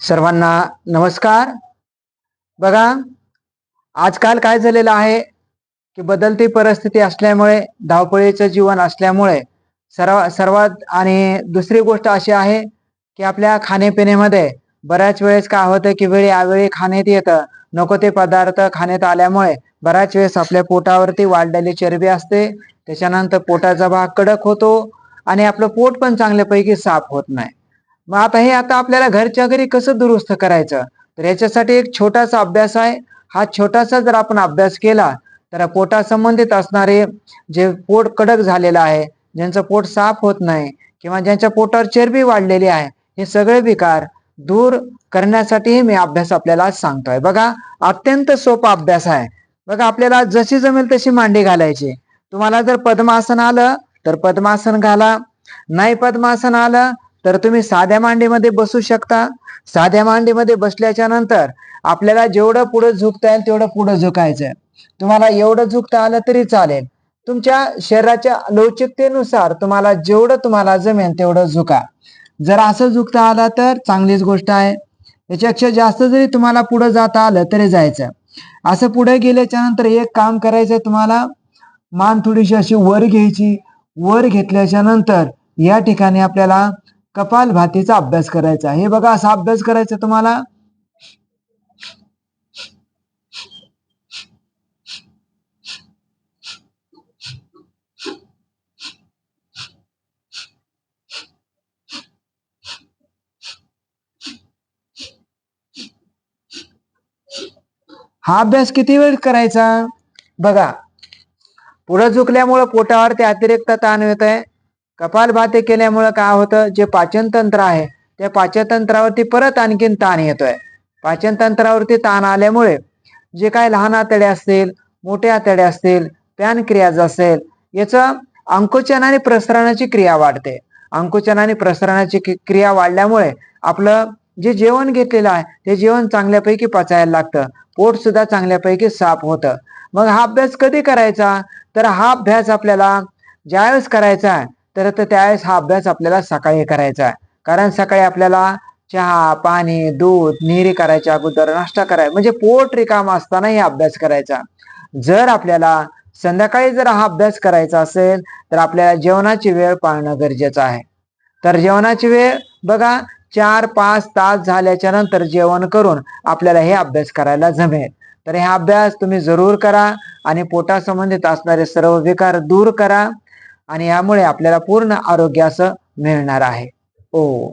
सर्वांना नमस्कार. बघा आजकाल काय झालेलं आहे की बदलती परिस्थिती असल्यामुळे धावपळीचं जीवन असल्यामुळे सर्व सर्वात आणि दुसरी गोष्ट अशी आहे की आपल्या खाण्यापिण्यामध्ये बऱ्याच वेळेस काय होतं की वेळी आवेळी खाण्यात येतं. नको ते पदार्थ खाण्यात आल्यामुळे बऱ्याच वेळेस आपल्या पोटावरती वाढलेली चरबी असते. त्याच्यानंतर पोटाचा भाग कडक होतो आणि आपलं पोट पण चांगल्यापैकी साफ होत नाही. मग आता हे आता आपल्याला घरच्या घरी कसं दुरुस्त करायचं? तर याच्यासाठी एक छोटासा अभ्यास आहे. हा छोटासा जर आपण अभ्यास केला तर पोटासंबंधित असणारे जे पोट कडक झालेलं आहे ज्यांचं पोट साफ होत नाही किंवा ज्यांच्या पोटावर चरबी वाढलेली आहे हे सगळे विकार दूर करण्यासाठी मी अभ्यास आपल्याला आज सांगतोय. बघा अत्यंत सोपा अभ्यास आहे. बघा आपल्याला जशी जमेल तशी मांडी घालायची. तुम्हाला जर पद्मासन आलं तर पद्मासन घाला. नाही पद्मासन आलं तर तुम्ही साध्या मांडीमध्ये बसू शकता. साध्या मांडीमध्ये बसल्याच्या नंतर आपल्याला जेवढं पुढे झुकता येईल तेवढं पुढे झुकायचं तुम्हाला एवढं झुकता आलं तरी चालेल. तुमच्या शरीराच्या लवचिकतेनुसार तुम्हाला जेवढं तुम्हाला जमेल तेवढं झुका. जर असं झुकता आला तर चांगलीच गोष्ट आहे. याच्यापेक्षा जास्त जरी तुम्हाला पुढे जाता आलं तरी जायचं. असं पुढे गेल्याच्यानंतर एक काम करायचं तुम्हाला. मान थोडीशी अशी वर घ्यायची. वर घेतल्याच्या नंतर या ठिकाणी आपल्याला कपाल भातीचा अभ्यास करायचा हे बघा असा अभ्यास करायचा तुम्हाला? हा अभ्यास किती वेळ करायचा? बघा पुढं झुकल्यामुळं पोटावरती अतिरिक्त ताण येत आहे कपालभाती केल्यामुळं काय होतं? जे पाचन तंत्र आहे त्या पाचन तंत्रावरती परत आणखीन ताण येतोय. पाचन तंत्रावरती ताण आल्यामुळे जे काय लहान आतडे असतील मोठे आतडे असतील पॅन क्रियाज असेल याचं अंकुचन आणि प्रसरणाची क्रिया वाढते. अंकुचन आणि प्रसरणाची क्रिया वाढल्यामुळे आपलं जे जेवण घेतलेलं आहे ते जेवण चांगल्यापैकी पचायला लागतं. पोट सुद्धा चांगल्यापैकी साफ होतं. मग हा अभ्यास कधी करायचा? तर हा अभ्यास आपल्याला ज्यावेळेस करायचा आहे तर तर त्यावेळेस हा अभ्यास आपल्याला सकाळी करायचा आहे. कारण सकाळी आपल्याला चहा पाणी दूध निरी करायच्या अगोदर नाश्ता करायचा म्हणजे पोट रिकाम असताना हे अभ्यास करायचा. जर आपल्याला संध्याकाळी जर हा अभ्यास करायचा असेल तर आपल्याला जेवणाची वेळ पाळणं गरजेचं आहे. तर जेवणाची वेळ बघा चार पाच तास झाल्याच्यानंतर जेवण करून आपल्याला हे अभ्यास करायला जमेल. तर हा अभ्यास तुम्ही जरूर करा आणि पोटासंबंधित असणारे सर्व विकार दूर करा. आणि यामुळे आपल्याला पूर्ण आरोग्य असं मिळणार आहे. ओ